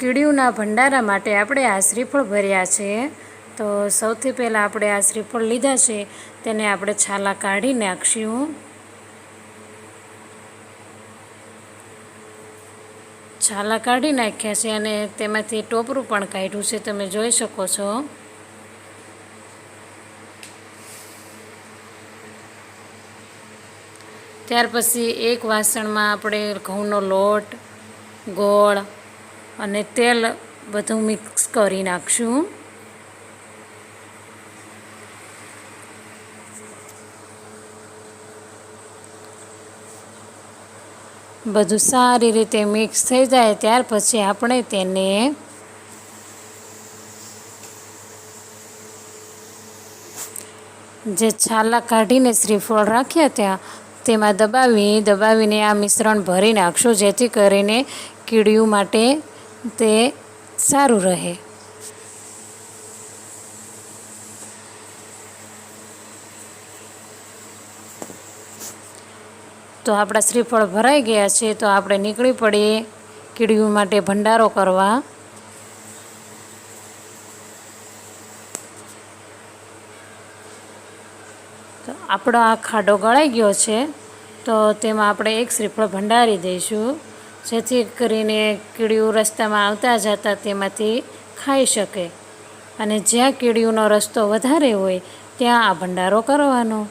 કીડીયુંના ભંડારા માટે આપણે આ શ્રીફળ ભર્યા છે. તો સૌથી પહેલાં આપણે આ શ્રીફળ લીધા છે. તેને આપણે છાલા કાઢી નાખશું છાલા કાઢી નાખ્યા છે અને તેમાંથી ટોપરું પણ કાઢ્યું છે. તમે જોઈ શકો છો. ત્યાર પછી એક વાસણમાં આપણે ઘઉંનો લોટ, ગોળ અને તેલ બધું મિક્સ કરી નાખશું. બધું સારી રીતે મિક્સ થઈ જાય ત્યાર પછી આપણે તેને જે છાલા કાઢીને શ્રીફળ રાખ્યા ત્યાં, તેમાં દબાવી, દબાવીને આ મિશ્રણ ભરી નાખશું, જેથી કરીને કીડિયું માટે તે સારું રહે. તો આપણા શ્રીફળ ભરાઈ ગયા છે, તો આપણે નીકળી પડીએ કીડીયું માટે ભંડારો કરવા. તો આપણો આ ખાડો ગળાઈ ગયો છે, તો તેમાં આપણે એક શ્રીફળ ભંડારી દઈશું. જેથી કરીને કીડીઓ રસ્તામાં આવતા જતા તેમાંથી ખાઈ શકે. અને જ્યાં કીડીઓનો રસ્તો વધારે હોય, ત્યાં આ ભંડારો કરવાનો.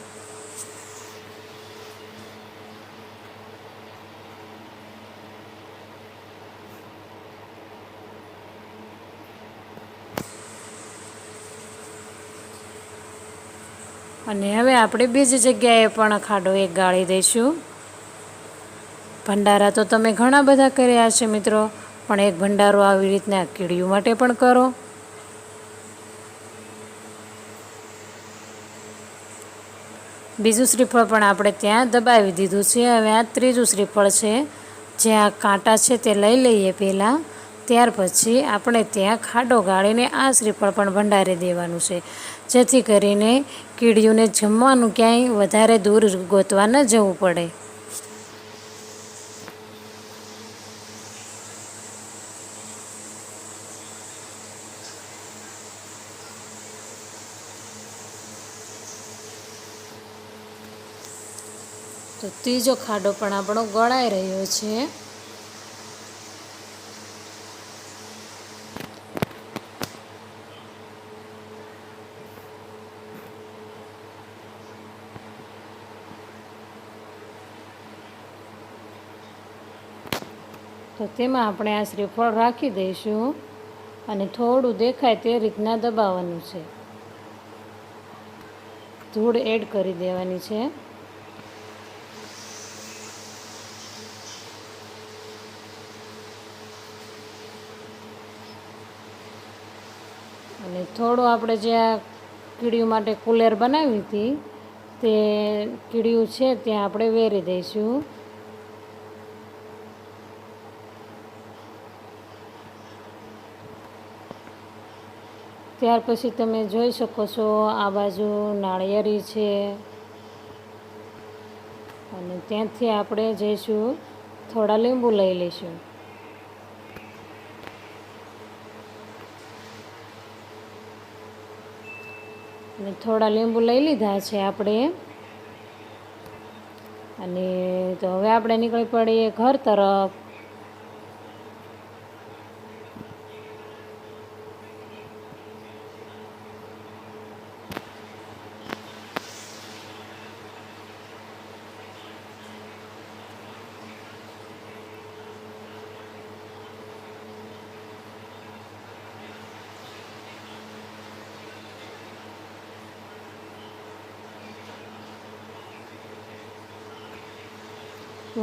અને હવે આપણે બીજી જગ્યાએ પણ ખાડો એક ગાળી દઈશું. ભંડારા તો તમે ઘણા બધા કર્યા છે મિત્રો, પણ એક ભંડારો આવી રીતના કીડીયું માટે પણ કરો. બીજું શ્રીફળ પણ આપણે ત્યાં દબાવી દીધું છે. હવે આ ત્રીજું શ્રીફળ છે, જે આ કાંટા છે તે લઈ લઈએ પહેલાં. ત્યાર પછી આપણે ત્યાં ખાડો ગાળીને આ શ્રીફળ પણ ભંડારી દેવાનું છે. જેથી કરીને કીડીઓને જમવાનું ક્યાંય વધારે દૂર ગોતવા ન જવું પડે. તો ત્રીજો ખાડો પણ આપણો ગળાઈ રહ્યો છે. તો તેમાં આપણે આ શ્રીફળ રાખી દઈશું અને થોડું દેખાય તે રીતના દબાવવાનું છે. ધૂળ એડ કરી દેવાની છે. અને થોડું આપણે જે આ કીડીયું માટે કુલેર બનાવી હતી, તે કીડીયું છે ત્યાં આપણે વેરી દઈશું. ત્યાર પછી તમે જોઈ શકો છો આ બાજુ નાળિયેરી છે. અને ત્યાંથી આપણે જઈશું, થોડા લીંબુ લઈ લઈશું. અને થોડા લીંબુ લઈ લીધા છે આપણે. અને તો હવે આપણે નીકળી પડીએ ઘર તરફ.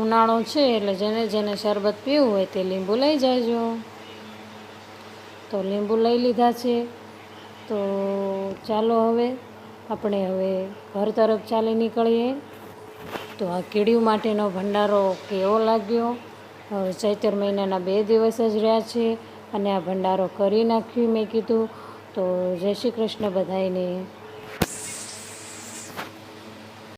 ઉનાળો છે એટલે જેને જેને શરબત પીવું હોય તે લીંબુ લઈ જાજો. તો લીંબુ લઈ લીધા છે. તો ચાલો હવે આપણે હવે ઘર તરફ ચાલી નીકળીએ. તો આ કીડીયું માટેનો ભંડારો કેવો લાગ્યો? હવે ચૈતર મહિનાના બે દિવસ જ રહ્યા છે અને આ ભંડારો કરી નાખ્યું મેં કીધું. તો જય શ્રી કૃષ્ણ બધાને